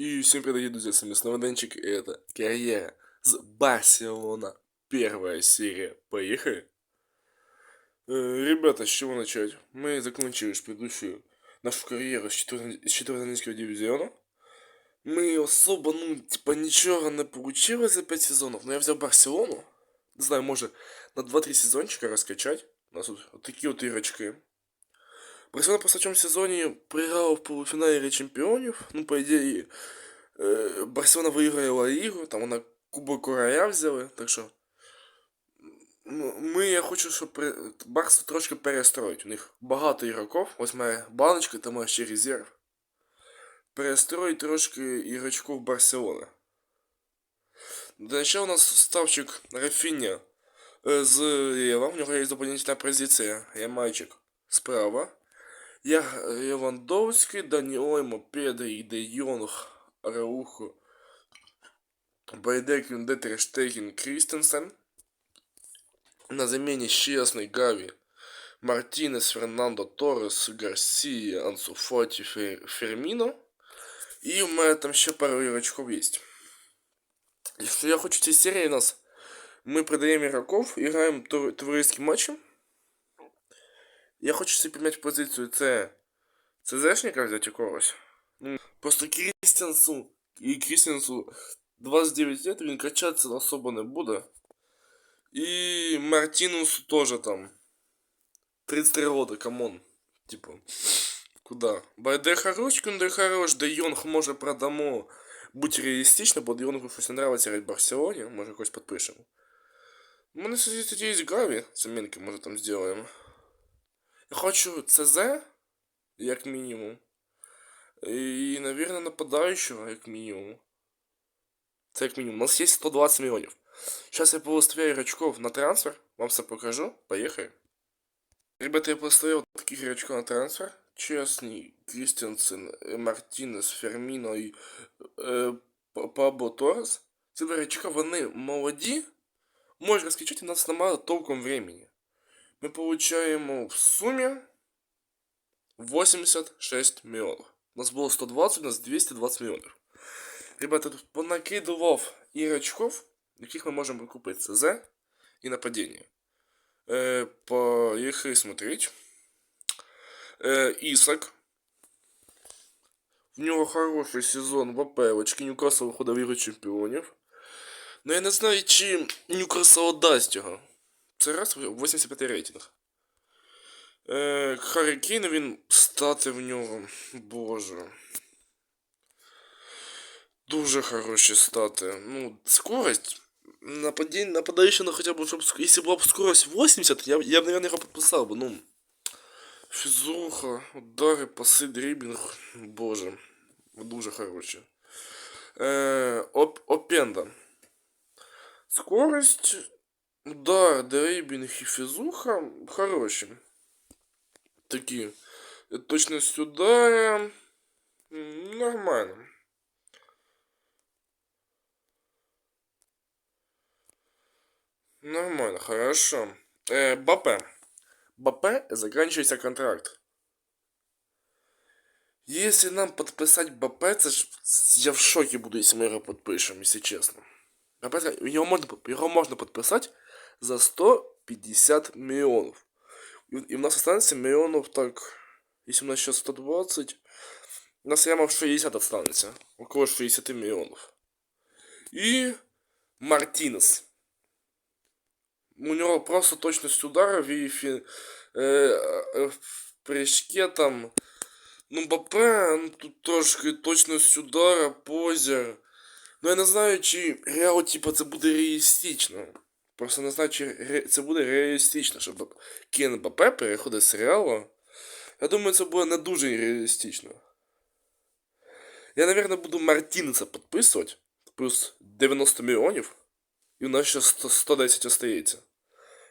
И всем привет, друзья, с вами снова Денчик, и это карьера с Барселона. Первая серия. Поехали. Э, ребята, с чего начать? Мы закончили предыдущую нашу карьеру с 14 английского дивизиона. Мы особо, ну, типа, ничего не получилось за 5 сезонов, но я взял Барселону. Не знаю, может, на 2-3 сезончика раскачать. У нас вот такие вот игрочки. Барселона просто в чем сезоне проиграла в полуфинале Лиги Чемпионов. Ну, по идее, э, Барселона выиграла Лигу, там вона Кубок Короля взяли, так що. Ну, ми, я хочу, щоб Барсу трошки перестроїть. У них багато ігроків. Ось моя баночка, там має ще резерв. Перестроїть трошки ігрочків Барселони. Для начала у нас ставчик Рафіння зліва. У нього є дополнительна позиція. Я мальчик справа. Я Левандовский, Даниэль, Педро, Де Йонг, Раухо, Байдек, Юндетер, Штейген, Кристенсен. На замене честный Гави, Мартинес, Фернандо Торрес, Гарсия, Ансу Фати, Фермино. И у меня там еще пару игрочков есть. Если я хочу эти серии у нас, мы продаем игроков, играем туристские матчи. Я хочу собі поміняти позицію це ЦЗшника взяти когось. Ну, Просто Крістенсу і Крістенсу 29 лет, він качатися особо не буде. І Мартинусу тоже там 33 года, камон. Типа, куда? Байде хорош, Кюндер хорош, де Йонг може продамо. Будь реалістично, бо Йонгу щось не нравиться грати в Барселоні, може якось підпишемо. У мене тоді є Гаві, замінки, може там зробимо. Я хочу ЦЗ, як мінімум. І, наверное, нападаючого, як мінімум. Це як мінімум. У нас є 120 мільйонів. Сейчас я повыставляю игрочков на трансфер. Вам все покажу. Поехали. Ребята, я поставил таких игрочков на трансфер. Честный, Кристенсен, Мартинес, Ферміно і е, Пабло Торрес. Ці игрочка, вони молоді. Можешь раскачать, у нас немає толком времени мы получаем в сумме 86 миллионов. У нас было 120, у нас 220 миллионов. Ребята, тут понакидывав игрочков, яких мы можем купить ЦЗ и нападение. Э, поехали смотреть. Э, Исак. В нього хороший сезон в АПЛочки. Ньюкасл виходив в Лігу Чемпіонів. Но я не знаю, чи Ньюкасл дасть його. Це раз 85 рейтинг. Е, Харі Кейн, він стати в нього. Боже. Дуже хороші стати. Ну, скорость. Нападение, нападающий на хотя бы, чтобы, если была бы скорость 80, я, я бы, наверное, его подписал бы, ну. Физуха, удары, пасы, дриблинг. Боже. Дуже хороші. Е, оп, Опенда. Скорость Да, дрейбинг и физуха хорошие. Такие. Точность удара. Нормально. Нормально, хорошо. Э, БП. БП заканчивается контракт. Если нам подписать БП, это ж... я в шоке буду, если мы его подпишем, если честно. Его можно, его можно подписать за 150 миллионов. И у нас останется миллионов так... Если у нас сейчас 120, у нас прямо в 60 останется. Около 60 миллионов. И Мартинес. У него просто точность ударов и фи, э, э, в прыжке там... Ну, БП, ну, тут трошки точность удара, позер. Ну я не знаю, чи реал, типа, це буде реалістично. Просто не знаю, чи це буде реалістично, щоб Кен БП переходить з реалу. Я думаю, це буде не дуже реалістично. Я, наверное, буду Мартінеса підписувати. Плюс 90 мільйонів. І у нас ще 100, 110 остається.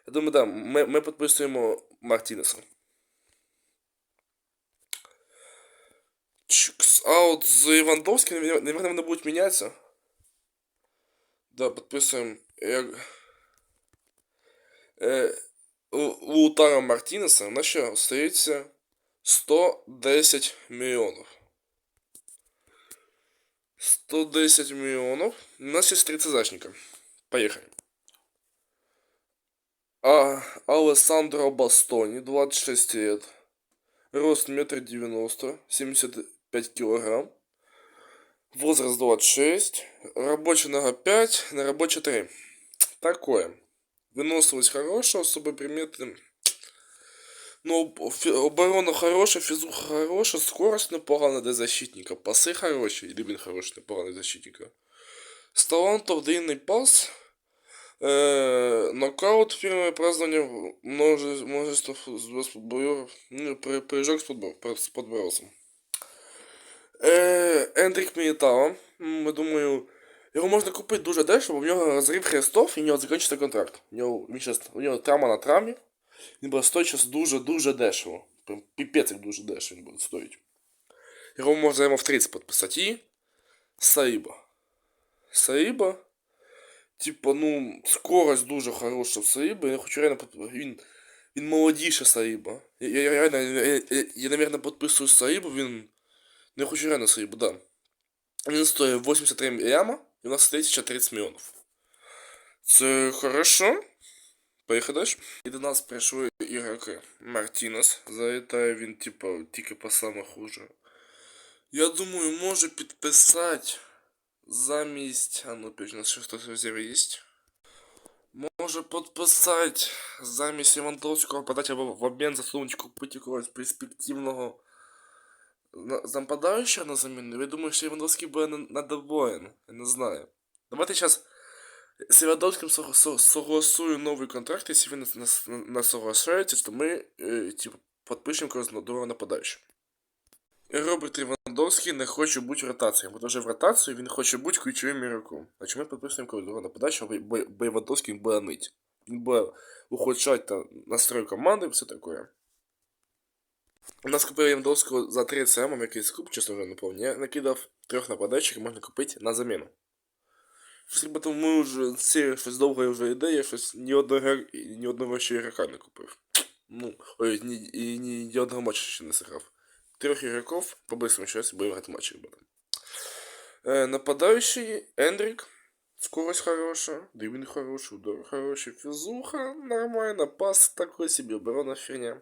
Я думаю, да, ми, ми підписуємо Мартінеса. Чикс. З Івандовським, наверное, вони будуть мінятися. Да, підписуємо. Е, Лутара Мартінеса, у нас ще остається 110 мільйонів. 110 миллионов. У нас есть три ЦЗшника. Поехали. А, Алессандро Бастони, 26 лет. Рост метр девяносто, 75 килограмм. Возраст 26. Рабочая нога 5, на рабочая 3. Такое. Выносливость хорошая, особые приметы. Ну, фи- оборона хорошая, физуха хорошая, скорость непогана для защитника, паси хороші, і він хороший, непоганий для защитника. З талантов длинний пас, э, нокаут, фирмовое празднование, множе- множество ф- боев, ну, при- прыжок с, подбор, с подбросом. Е, Ендрік Мілітао, м, я думаю, його можна купити дуже дешево, в нього розрив хрестов і в нього закінчиться контракт. У нього, він щас, у нього травма на травмі, він буде стоїть зараз дуже-дуже дешево. Прям піпець як дуже дешево він буде стоїть. Його можна йому в 30 підписати. І Саїба. Саїба. Типа, ну, скорость дуже хороша в Саїба. Я хочу реально підп- він, він молодіше Саїба. Я, я, я, реально, я, я, я, я, наверное, підписую Саїбу, він ну, я хочу реально Саїбу, да. Він стоїть 83 ляма, і у нас стоїть ще 30 мільйонів. Це хорошо. Поїхали далі. І до нас прийшли ігроки. Мартінес. Залітає він, типа, тільки по саме хуже. Я думаю, може підписати замість. А ну, піч, у нас ще хтось резерв є. Може підписати замість Левандовського, подати або в обмін засунути купити якогось перспективного на, нападающего на замену? Я думаю, что Левандовский бы на- надоволен. Я не знаю. Давайте сейчас с Левандовским сог- со- согласую новый контракт. Если вы нас, нас, нас соглашаетесь, то мы, э, типа, подпишем когось на другого нападаючого. І Роберт Левандовський не хоче бути в ротації. Бо вже в ротацію він хоче бути ключовим ігроком. Значить ми підписуємо когось другого нападаючого, бо, бо, бо Левандовський буде нить. Він буде ухудшати та настрой команди і все таке. У нас купили Левандовського за 3 ЦМ, якийсь куб, чесно говоря, не пам'ятаю. Я накидав трьох нападаючих, і можна купити на заміну. Щось ніби тому ми вже ці щось довго вже йде, я щось ні одного гер- ні одного ще ігрока не купив. Ну, ой, ні, і ні, ні одного матча ще не зіграв. Трех игроков, по-быстрому сейчас будем играть матчи, ребята. Э, нападающий Эндрик. Скорость хорошая, дрибling хороший, удар хороший, физуха нормально, пас такой себе, оборона херня.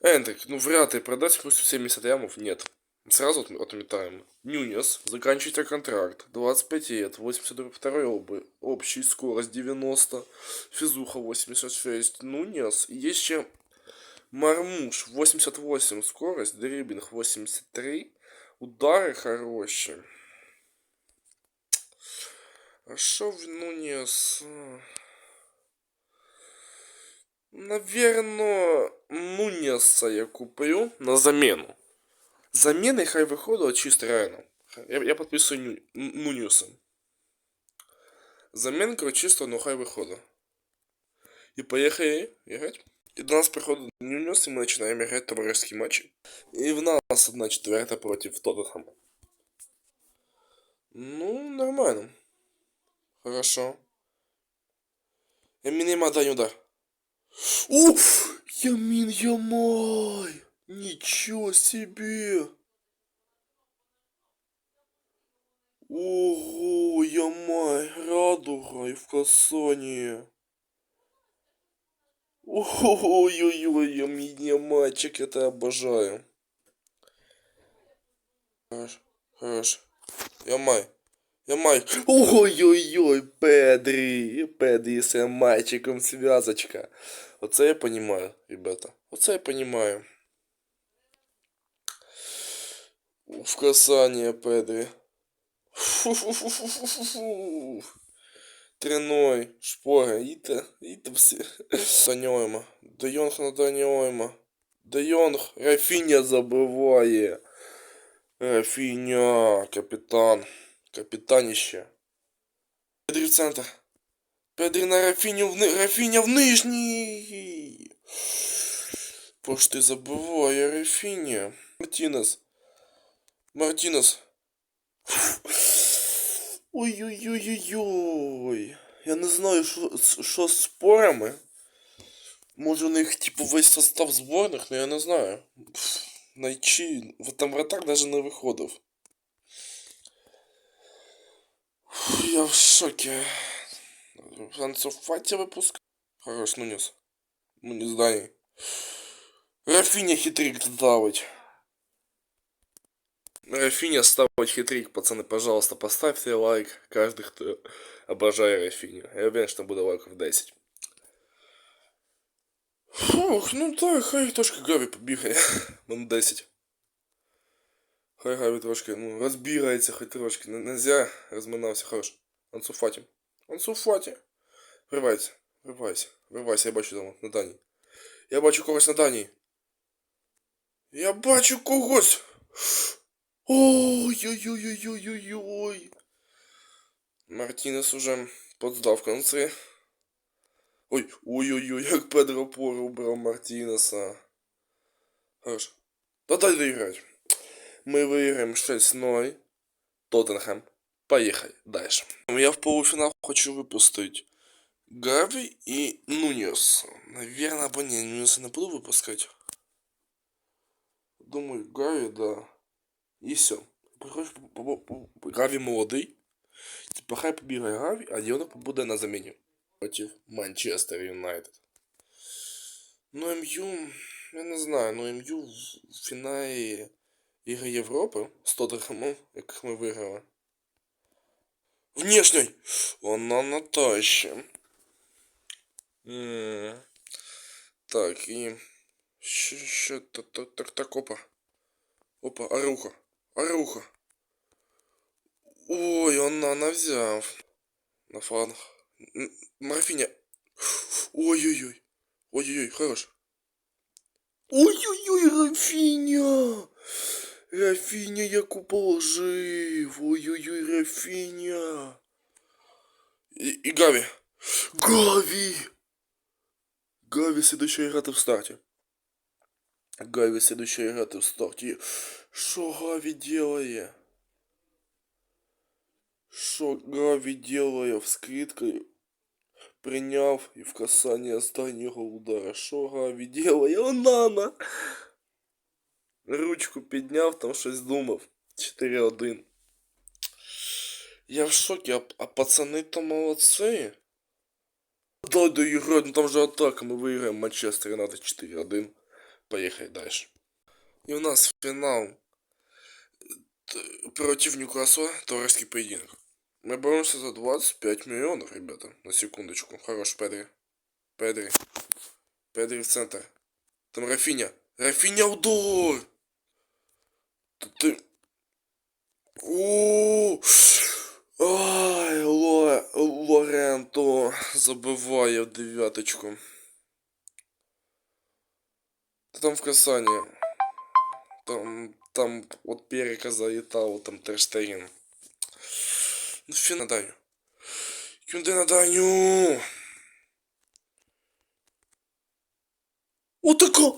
Эндрик, ну вряд ли продать пусть 70 ямов, нет. Сразу отм- отметаем. Нюнес, заканчивайте контракт. 25 лет, 82 обы, общий, скорость 90, физуха 86. Нунес, есть еще Мармуш 88 скорость, дриблинг 83, удары хорошие. А шо в Нунес? Наверное, Нунеса я куплю на замену. Заміни хай виходить чисто реально. Я, я підписую Ню, Н- Нунеса. Замінка чисто, ну хай виходить. І поїхали грати. І до нас приходить Нюнес, і ми починаємо грати товариські матчі. І в нас одна четверта проти Тоттенхэма. Ну, нормально. Хорошо. Ямин дай удар. Уф! Ямин Ямай! Ничего себе! Ого, Ямай, радуга и в касании. Ой-ой-ой, я меня мальчик, это обожаю. Хорош, хорош. Ямай, Ямай. Ой-ой-ой, Педрі, Педрі з мальчиком зв'язочка. Оце я понимаю, ребята. Оце я понимаю. В касание, Педрі. Фу-фу-фу-фу-фу-фу. Тряной, шпора, іте, іте всі. Даньойма. Де Йонг на Даньойма. Де Йонг, Рафіня забиває. Рафіня, капітан. Капітаніще. Педрі в центр. Педрі на Рафіню в ни... Рафіня в нижній. Пошти забиває Рафіня. Мартінес. Мартінес. Ой-ой-ой-ой-ой. Я не знаю, що, що з спорами. Може у них типу весь состав зборних, але я не знаю. Пф, Найчі. Там вратар навіть не виходив. Я в шоке. Француфати выпуск. Хорош, Нунес. Ну не знаю. Рафиня хитрик давить. Рафиня ставить хитрик, пацаны, пожалуйста, поставьте лайк. Каждый, кто обожает Рафиню. Я уверен, что буде лайков 10. Фух, ну так, хай трошки Гаві побігає. Мон 10. Хай Гаві трошки, ну, розбігається хоч трошки. Не, нельзя розминався, хорош. Ансуфаті. Ансуфаті. Вривайся, вривайся, вривайся, я бачу там на Дані. Я бачу когось на Дані. Я бачу когось. Ой-ой-ой-ой-ой-ой-ой. Мартінес уже подздав в конце. Ой, ой-ой-ой, як Педро Поро убрал Мартинеса. Хорошо. Да дай доиграть. Мы выиграем 6-0. Тоттенхэм. Поехали дальше. Я в полуфинал хочу выпустить Гави и Нуньес. Наверное, бы не, Нуньеса не буду выпускать. Думаю, Гави, да. И все. Гави молодий. Типа хай побігає Гаві, а Діона побуде на заміні. Против Манчестер Юнайтед. Ну, МЮ, я не знаю, ну МЮ в фіналі Ліги Європи з Тоттенхемом, яких ми виграли. Внешній! Вона на тащі. М. Так, і... Що, що, так, так, так, так, опа. Опа, Аруха. Аруха. Ой, он на взяв. На фланг. М, Марфиня. Ой-ой-ой. Ой-ой-ой, хорош. Ой-ой-ой, Рафиня. Рафиня, яку положив. Ой-ой-ой, Рафиня. И, и Гави. Гави. Гави следующая игра в старте. Гави следующая игра в старте. Что Гави делает? Що Граві делає вскидкою, прийняв і в касанні останнього удара. Що Граві делає? Онана! Ручку підняв, там щось думав. 4-1. Я в шокі, а, а пацани то молодці. Дай доіграть, ну там же атака, ми виграємо Манчестер Юнайтед 4-1. Поїхали далі. І у нас фінал Т- против Ньюкасла товарищеский поединок. Мы боремся за 25 миллионов, ребята. На секундочку. Хорош, Педри. Педри. Педри в центр. Там Рафиня. Рафиня удар! Ты... О! Ай, Ло... Лоренто забиває в дев'яточку. Та Там в касанні. Там, там от Перека залетал, там Терштейн. Ну фи на Даню. Кюнде на Даню. Отака,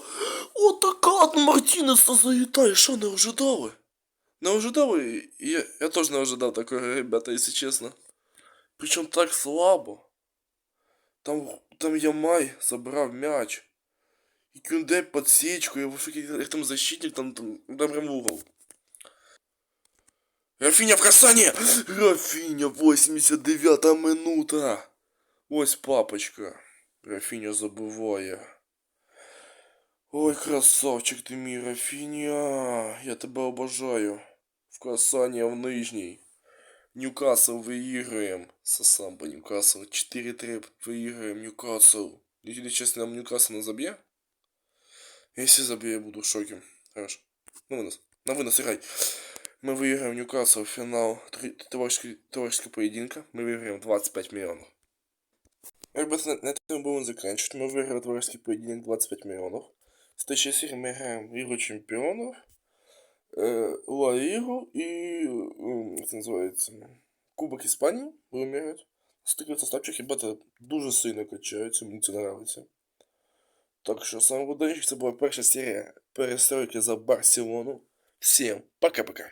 отака от Мартінеса залітає, що не ожидали? Не ожидали? Я, я теж не ожидав такого, ребята, якщо чесно. Причому так слабо. Там, там Ямай забрав м'яч. И Кюнде подсечку, я в шоке, як там защитник, там, там, там прям в угол. Рафиня в касании! Рафиня, 89 минута! Ось папочка. Рафиня забиває. Ой, красавчик ти мій. Я тебе обожаю. В касании в нижній. Ньюкасл выиграем. Сосамба Ньюкасл. 4-3 выиграем Ньюкасл. Если честно, нам Ньюкасл не забье? Если забье, я буду в шоке. Хорошо. На вынос. На вынос играй. Мы выиграем Ньюкасл товарищеский, товарищеского поединка. Мы выиграем 25 миллионов. Ребята, на, на этом будем заканчивать. Мы выиграли товарищеский поединок 25 миллионов. В следующей серии мы играем в Лигу Чемпионов, э, Ла Лигу и, э, как это называется, Кубок Испании будем играть. Стикер составчик, ребята, дуже сильно качаються, мені це нравиться. Так що саме Буданчик, це була перша серія перестройки за Барселону. Всім пока-пока.